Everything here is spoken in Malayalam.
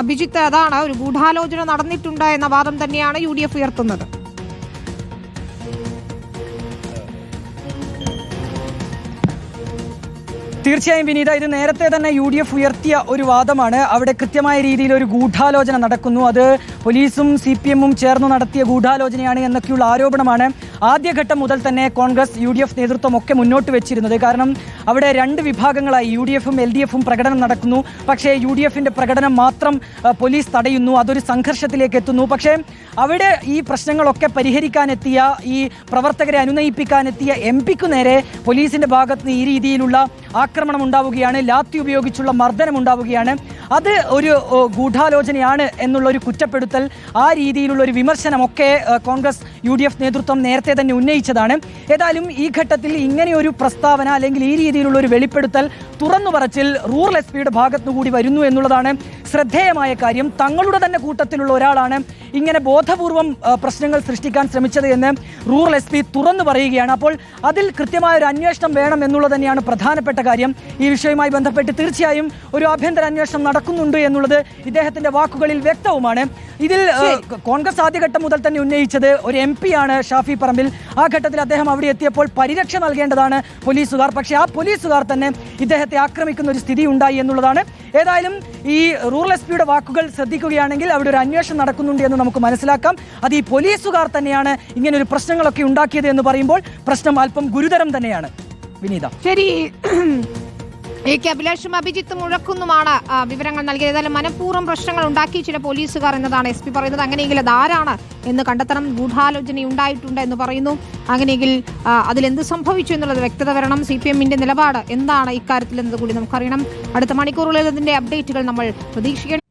അഭിജിത്ത് അതാണ് ഒരു ഗൂഢാലോചന നടന്നിട്ടുണ്ട് എന്ന വാദം തന്നെയാണ് യു ഡി എഫ് ഉയർത്തുന്നത്. തീർച്ചയായും വിനീത ഇത് നേരത്തെ തന്നെ യു ഡി എഫ് ഉയർത്തിയ ഒരു വാദമാണ്. അവിടെ കൃത്യമായ രീതിയിൽ ഒരു ഗൂഢാലോചന നടക്കുന്നു. അത് പോലീസും സി പി എമ്മും ചേർന്ന് നടത്തിയ ഗൂഢാലോചനയാണ് എന്നൊക്കെയുള്ള ആരോപണമാണ് ആദ്യഘട്ടം മുതൽ തന്നെ കോൺഗ്രസ് യു ഡി എഫ് നേതൃത്വം ഒക്കെ മുന്നോട്ട് വെച്ചിരുന്നത്. കാരണം അവിടെ രണ്ട് വിഭാഗങ്ങളായി യു ഡി എഫും എൽ ഡി എഫും പ്രകടനം നടക്കുന്നു. പക്ഷേ യു ഡി എഫിന്റെ പ്രകടനം മാത്രം പോലീസ് തടയുന്നു അതൊരു സംഘർഷത്തിലേക്ക് എത്തുന്നു. പക്ഷേ അവിടെ ഈ പ്രശ്നങ്ങളൊക്കെ പരിഹരിക്കാനെത്തിയ ഈ പ്രവർത്തകരെ അനുനയിപ്പിക്കാനെത്തിയ എം പിക്കു നേരെ പോലീസിന്റെ ഭാഗത്ത് ഈ രീതിയിലുള്ള ആക്രമണം ഉണ്ടാവുകയാണ് ലാത്തി ഉപയോഗിച്ചുള്ള മർദ്ദനം ഉണ്ടാവുകയാണ്. അത് ഒരു ഗൂഢാലോചനയാണ് എന്നുള്ള ഒരു കുറ്റപ്പെടുത്തൽ ആ രീതിയിലുള്ള ഒരു വിമർശനമൊക്കെ കോൺഗ്രസ് യു ഡി എഫ് നേതൃത്വം നേരത്തെ തന്നെ ഉന്നയിച്ചതാണ്. ഏതായാലും ഈ ഘട്ടത്തിൽ ഇങ്ങനെയൊരു പ്രസ്താവന അല്ലെങ്കിൽ ഈ രീതിയിലുള്ള ഒരു വെളിപ്പെടുത്തൽ തുറന്നു പറച്ചിൽ റൂറൽ എസ് പിയുടെ ഭാഗത്തുനിന്ന് കൂടി വരുന്നു എന്നുള്ളതാണ് ശ്രദ്ധേയമായ കാര്യം തങ്ങളുടെ തന്നെ കൂട്ടത്തിലുള്ള ഒരാളാണ് ഇങ്ങനെ ബോധപൂർവം പ്രശ്നങ്ങൾ സൃഷ്ടിക്കാൻ ശ്രമിച്ചത് എന്ന് റൂറൽ എസ് പി തുറന്നു പറയുകയാണ്. അപ്പോൾ അതിൽ കൃത്യമായ ഒരു അന്വേഷണം വേണം എന്നുള്ളത് തന്നെയാണ് പ്രധാനപ്പെട്ട കാര്യം. ഈ വിഷയവുമായി ബന്ധപ്പെട്ട് തീർച്ചയായും ഒരു ആഭ്യന്തര അന്വേഷണം നടക്കുന്നുണ്ട് എന്നുള്ളത് ഇദ്ദേഹത്തിന്റെ വാക്കുകളിൽ വ്യക്തവുമാണ്. ഇതിൽ കോൺഗ്രസ് ആദ്യഘട്ടം മുതൽ തന്നെ ഉന്നയിച്ചത് ഒരു എം ആണ് ഷാഫി പറമ്പിൽ. ആ ഘട്ടത്തിൽ അദ്ദേഹം അവിടെ എത്തിയപ്പോൾ പരിരക്ഷ നൽകേണ്ടതാണ് പോലീസുകാർ. പക്ഷേ ആ പോലീസുകാർ തന്നെ ഇദ്ദേഹത്തെ ആക്രമിക്കുന്ന ഒരു സ്ഥിതി ഉണ്ടായി എന്നുള്ളതാണ് ഏതായാലും ഈ റൂറൽ എസ് പിയുടെ വാക്കുകൾ ശ്രദ്ധിക്കുകയാണെങ്കിൽ അവിടെ ഒരു അന്വേഷണം നടക്കുന്നുണ്ട് എന്ന് നമുക്ക് മനസ്സിലാക്കാം. അത് ഈ പോലീസുകാർ തന്നെയാണ് ഇങ്ങനെ ഒരു പ്രശ്നങ്ങളൊക്കെ ഉണ്ടാക്കിയത് എന്ന് പറയുമ്പോൾ പ്രശ്നം അല്പം ഗുരുതരം തന്നെയാണ്. വിനീത. ശരി. എ കെ അഭിലാഷും അഭിജിത്തും മുഴക്കുന്നുമാണ് വിവരങ്ങൾ നൽകിയത്. ഏതായാലും മനഃപൂർവം പ്രശ്നങ്ങൾ ഉണ്ടാക്കി ചില പോലീസുകാർ എന്നതാണ് എസ് പി പറയുന്നത്. അങ്ങനെയെങ്കിൽ അതാരാണ് എന്ന് കണ്ടെത്തണം. ഗൂഢാലോചന ഉണ്ടായിട്ടുണ്ട് എന്ന് പറയുന്നു. അങ്ങനെയെങ്കിൽ അതിൽ അതിലെന്ത് സംഭവിച്ചു എന്നുള്ളത് വ്യക്തത വരണം. സി പി എമ്മിന്റെ നിലപാട് എന്താണ് ഇക്കാര്യത്തിൽ എന്നത് കൂടി നമുക്കറിയണം. അടുത്ത മണിക്കൂറുകളിൽ അതിന്റെ അപ്ഡേറ്റുകൾ നമ്മൾ പ്രതീക്ഷിക്കണം.